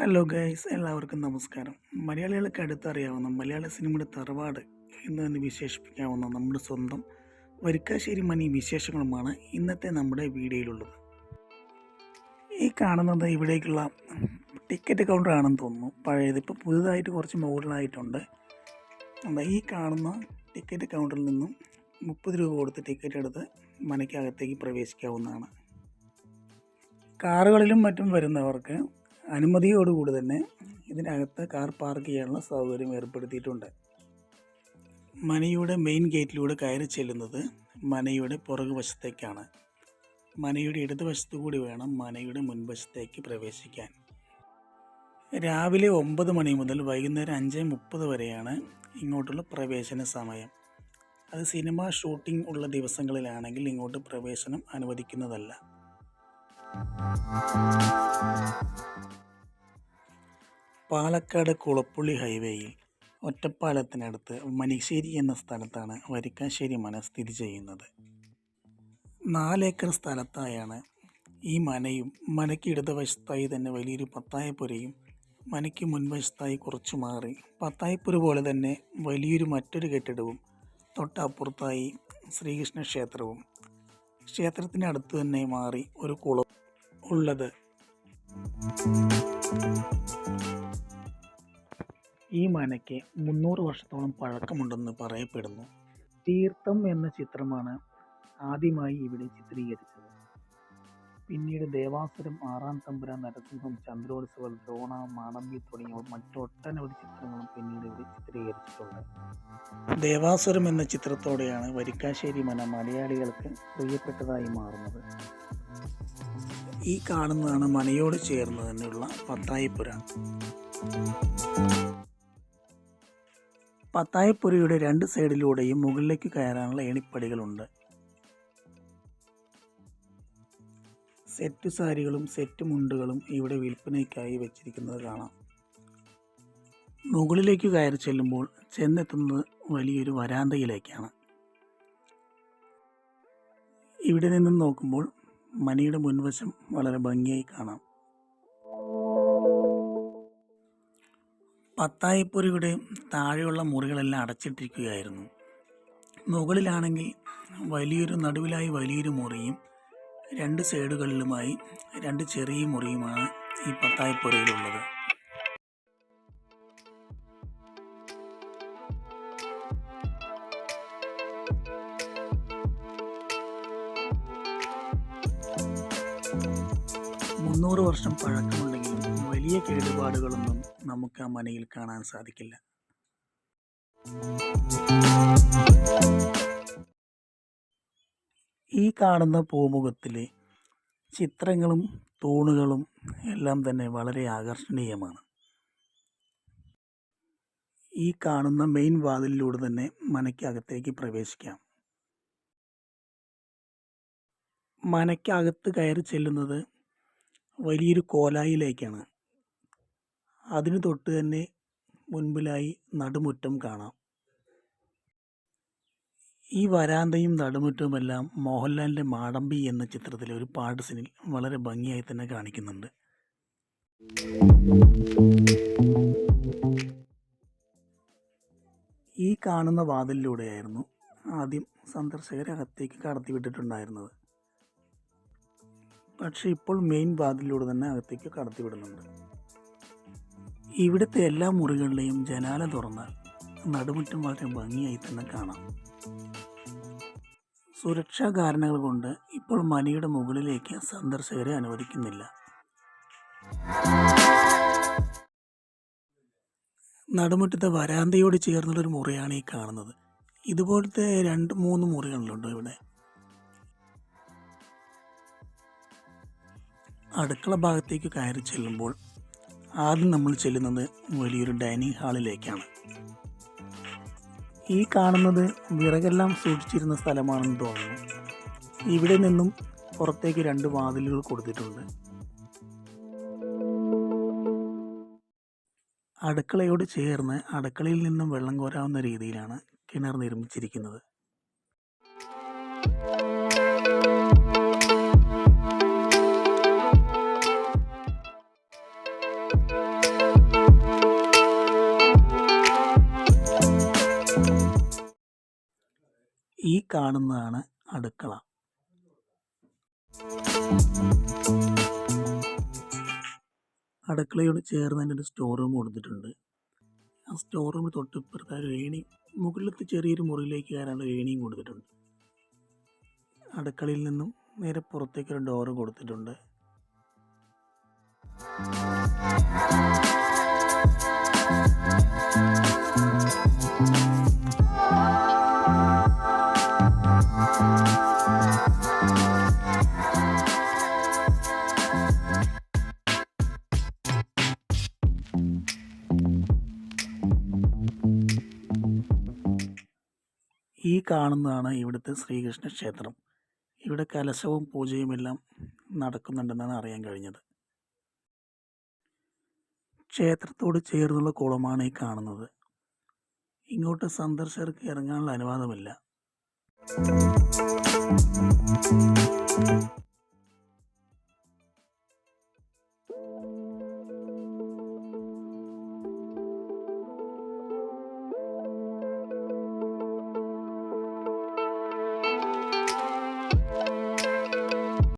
Hello guys എല്ലാവർക്കും നമസ്കാരം. മലയാളികൾക്ക് അടുത്തറിയാവുന്ന മലയാള സിനിമയുടെ തറവാട് എന്ന് വിശേഷിപ്പിക്കാവുന്ന നമ്മുടെ സ്വന്തം വരിക്കാശ്ശേരി മണി വിശേഷങ്ങളുമാണ് ഇന്നത്തെ നമ്മുടെ വീഡിയോയിലുള്ളത്. ഈ കാണുന്നത് ഇവിടേക്കുള്ള ടിക്കറ്റ് കൗണ്ടർ ആണെന്ന് തോന്നുന്നു. പഴയത് ഇപ്പോൾ പുതുതായിട്ട് കുറച്ച് മുകളിലായിട്ടുണ്ട്. എന്താ ഈ കാണുന്ന ടിക്കറ്റ് കൗണ്ടറിൽ നിന്നും മുപ്പത് രൂപ കൊടുത്ത് ടിക്കറ്റ് എടുത്ത് മനയ്ക്കകത്തേക്ക് പ്രവേശിക്കാവുന്നതാണ്. കാറുകളിലും മറ്റും വരുന്നവർക്ക് അനുമതിയോടുകൂടി തന്നെ ഇതിനകത്ത് കാർ പാർക്ക് ചെയ്യാനുള്ള സൗകര്യം ഏർപ്പെടുത്തിയിട്ടുണ്ട്. മനയുടെ മെയിൻ ഗേറ്റിലൂടെ കയറി ചെല്ലുന്നത് മനയുടെ പുറകുവശത്തേക്കാണ്. മനയുടെ ഇടതുവശത്തു കൂടി വേണം മനയുടെ മുൻവശത്തേക്ക് പ്രവേശിക്കാൻ. രാവിലെ ഒമ്പത് മണി മുതൽ വൈകുന്നേരം അഞ്ച് മുപ്പത് വരെയാണ് ഇങ്ങോട്ടുള്ള പ്രവേശന സമയം. അത് സിനിമ ഷൂട്ടിംഗ് ഉള്ള ദിവസങ്ങളിലാണെങ്കിൽ ഇങ്ങോട്ട് പ്രവേശനം അനുവദിക്കുന്നതല്ല. പാലക്കാട് കുളപ്പുള്ളി ഹൈവേയിൽ ഒറ്റപ്പാലത്തിനടുത്ത് മനിശ്ശേരി എന്ന സ്ഥലത്താണ് വരിക്കാശ്ശേരി മന സ്ഥിതി ചെയ്യുന്നത്. നാലേക്കർ സ്ഥലത്തായാണ് ഈ മനയും മനയ്ക്ക് ഇടതുവശത്തായി തന്നെ വലിയൊരു പത്തായപ്പുരയും മനയ്ക്ക് മുൻവശത്തായി കുറച്ചു മാറി പത്തായപ്പുര പോലെ തന്നെ വലിയൊരു മറ്റൊരു കെട്ടിടവും തൊട്ടപ്പുറത്തായി ശ്രീകൃഷ്ണ ക്ഷേത്രവും ക്ഷേത്രത്തിന് അടുത്ത് തന്നെ മാറി ഒരു കുളം ഉള്ളത്. ഈ മനയ്ക്ക് മുന്നൂറ് വർഷത്തോളം പഴക്കമുണ്ടെന്ന് പറയപ്പെടുന്നു. തീർത്ഥം എന്ന ചിത്രമാണ് ആദ്യമായി ഇവിടെ ചിത്രീകരിച്ചത്. പിന്നീട് ദേവാസുരം ആറാം തമ്പുരാൻ നരസിംഹം ചന്ദ്രോത്സവം ദ്രോണ മാടമ്പി തുടങ്ങിയ മറ്റൊട്ടനവധി ചിത്രങ്ങളും പിന്നീട് ഇവിടെ ചിത്രീകരിച്ചിട്ടുണ്ട്. ദേവാസുരം എന്ന ചിത്രത്തോടെയാണ് വരിക്കാശ്ശേരി മന മലയാളികൾക്ക് പ്രിയപ്പെട്ടതായി മാറുന്നത്. ഈ കാണുന്നതാണ് മനയോട് ചേർന്ന് തന്നെയുള്ള പത്തായിപ്പുര പത്തായപ്പുരയുടെ രണ്ട് സൈഡിലൂടെയും മുകളിലേക്ക് കയറാനുള്ള ഏണിപ്പടികളുണ്ട്. സെറ്റ് സാരികളും സെറ്റ് മുണ്ടുകളും ഇവിടെ വിൽപ്പനയ്ക്കായി വെച്ചിരിക്കുന്നത് കാണാം. മുകളിലേക്ക് കയറി ചെല്ലുമ്പോൾ ചെന്നെത്തുന്നത് വലിയൊരു വരാന്തയിലേക്കാണ്. ഇവിടെ നിന്നും നോക്കുമ്പോൾ മനയുടെ മുൻവശം വളരെ ഭംഗിയായി കാണാം. പത്തായിപ്പുരയുടെ താഴെയുള്ള മുറികളെല്ലാം അടച്ചിട്ടിരിക്കുകയായിരുന്നു. മുകളിലാണെങ്കിൽ വലിയൊരു നടുവിലായി വലിയൊരു മുറിയും രണ്ട് സൈഡുകളിലുമായി രണ്ട് ചെറിയ മുറിയുമാണ് ഈ പത്തായിപ്പൊരിയിലുള്ളത്. മുന്നൂറ് വർഷം പഴക്കമുണ്ടെങ്കിലും വലിയ കേടുപാടുകളൊന്നും നമുക്ക് ആ മനയിൽ കാണാൻ സാധിക്കില്ല. ഈ കാണുന്ന പൂമുഖത്തിലെ ചിത്രങ്ങളും തൂണുകളും എല്ലാം തന്നെ വളരെ ആകർഷണീയമാണ്. ഈ കാണുന്ന മെയിൻ വാതിലിലൂടെ തന്നെ മനയ്ക്കകത്തേക്ക് പ്രവേശിക്കാം. മനയ്ക്കകത്ത് കയറി ചെല്ലുന്നത് വലിയൊരു കോലായിലേക്കാണ്. അതിന് തൊട്ട് തന്നെ മുൻപിലായി നടുമുറ്റം കാണാം. ഈ വരാന്തയും നടുമുറ്റവുമെല്ലാം മോഹൻലാലിന്റെ മാടമ്പി എന്ന ചിത്രത്തിലെ ഒരു പാട്ട് സീനിൽ വളരെ ഭംഗിയായി തന്നെ കാണിക്കുന്നുണ്ട്. ഈ കാണുന്ന വാതിലിലൂടെയായിരുന്നു ആദ്യം സന്ദർശകരെ അകത്തേക്ക് കടത്തിവിട്ടിട്ടുണ്ടായിരുന്നത്. പക്ഷേ ഇപ്പോൾ മെയിൻ വാതിലിലൂടെ തന്നെ അകത്തേക്ക് കടത്തിവിടുന്നുണ്ട്. ഇവിടുത്തെ എല്ലാ മുറികളിലെയും ജനാല തുറന്നാൽ നടുമുറ്റം വളരെ ഭംഗിയായി തന്നെ കാണാം. സുരക്ഷാ കാരണങ്ങൾ കൊണ്ട് ഇപ്പോൾ മനയുടെ മുകളിലേക്ക് സന്ദർശകരെ അനുവദിക്കുന്നില്ല. നടുമുറ്റത്തെ വരാന്തയോട് ചേർന്നുള്ളൊരു മുറിയാണ് ഈ കാണുന്നത്. ഇതുപോലത്തെ രണ്ട് മൂന്ന് മുറികളിലുണ്ടോ ഇവിടെ. അടുക്കള ഭാഗത്തേക്ക് കയറി ചെല്ലുമ്പോൾ ആദ്യം നമ്മൾ ചെല്ലുന്നത് വലിയൊരു ഡൈനിങ് ഹാളിലേക്കാണ്. ഈ കാണുന്നത് വിറകെല്ലാം സൂക്ഷിച്ചിരുന്ന സ്ഥലമാണെന്ന് തോന്നുന്നു. ഇവിടെ നിന്നും പുറത്തേക്ക് രണ്ട് വാതിലുകൾ കൊടുത്തിട്ടുണ്ട്. അടുക്കളയോട് ചേർന്ന് അടുക്കളയിൽ നിന്നും വെള്ളം കോരാവുന്ന രീതിയിലാണ് കിണർ നിർമ്മിച്ചിരിക്കുന്നത്. ഈ കാണുന്നതാണ് അടുക്കള. അടുക്കളയോട് ചേർന്ന് തന്നെ ഒരു സ്റ്റോർ റൂം കൊടുത്തിട്ടുണ്ട്. ആ സ്റ്റോർ റൂമിൽ തൊട്ടിപ്പുറത്ത് ഒരു ഏണി മുകളിലത്തെ ചെറിയൊരു മുറിയിലേക്ക് കയറാനുള്ള ഏണിയും കൊടുത്തിട്ടുണ്ട്. അടുക്കളയിൽ നിന്നും നേരെ പുറത്തേക്കൊരു ഡോറ് കൊടുത്തിട്ടുണ്ട്. ഈ കാണുന്നതാണ് ഇവിടുത്തെ ശ്രീകൃഷ്ണ ക്ഷേത്രം. ഇവിടെ കലശവും പൂജയും എല്ലാം നടക്കുന്നുണ്ടെന്നാണ് അറിയാൻ കഴിഞ്ഞത്. ക്ഷേത്രത്തോട് ചേർന്നുള്ള കുളമാണ് ഈ കാണുന്നത്. ഇങ്ങോട്ട് സന്ദർശകർക്ക് ഇറങ്ങാനുള്ള അനുവാദമില്ല.